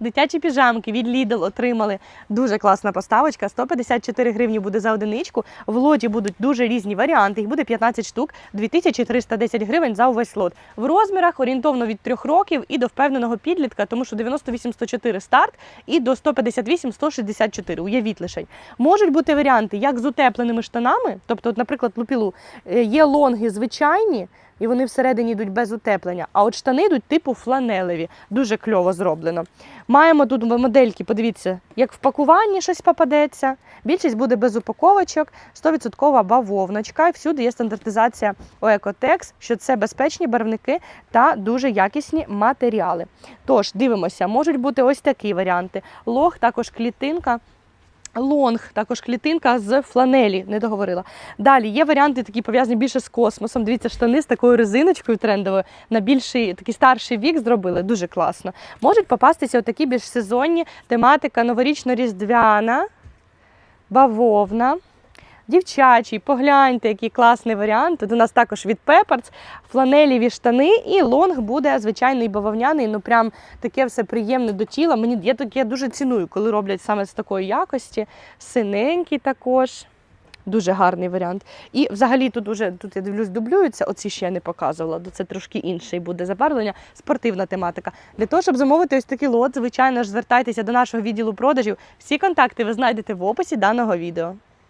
Дитячі піжамки від Lidl отримали. Дуже класна поставочка. 154 гривні буде за одиничку. В лоті будуть дуже різні варіанти. Їх буде 15 штук, 2310 гривень за увесь лот. В розмірах орієнтовно від 3 років і до впевненого підлітка, тому що 98-104 старт і до 158-164. Уявіть лише. Можуть бути варіанти як з утепленими штанами, тобто, от, наприклад, лупілу, е, є лонги звичайні, і вони всередині йдуть без утеплення. А от штани йдуть типу фланелеві. Дуже кльово зроблено. Маємо тут модельки, подивіться, як в пакуванні щось попадеться. Більшість буде без упаковочок, 100% бавовночка. Всюди є стандартизація Оекотекс, що це безпечні барвники та дуже якісні матеріали. Тож дивимося, можуть бути ось такі варіанти. Лог, також клітинка. Лонг, також клітинка з фланелі, не договорила. Далі є варіанти, такі пов'язані більше з космосом. Дивіться, штани з такою резиночкою трендовою на більший такий старший вік зробили. Дуже класно. Можуть попастися отакі більш сезонні тематика новорічно-різдвяна, бавовна. Дівчачий, погляньте, який класний варіант. Тут у нас також від Пепперс, фланеліві штани, і лонг буде звичайний бавовняний, ну прям таке все приємне до тіла. Мені я таке дуже ціную, коли роблять саме з такої якості. Синенький також. Дуже гарний варіант. І взагалі тут уже тут я дивлюсь, дублюються. Оці ще я не показувала, бо це трошки інший буде забарвлення, спортивна тематика. Для того, щоб замовити ось такий лот, звичайно ж, звертайтеся до нашого відділу продажів. Всі контакти ви знайдете в описі даного відео.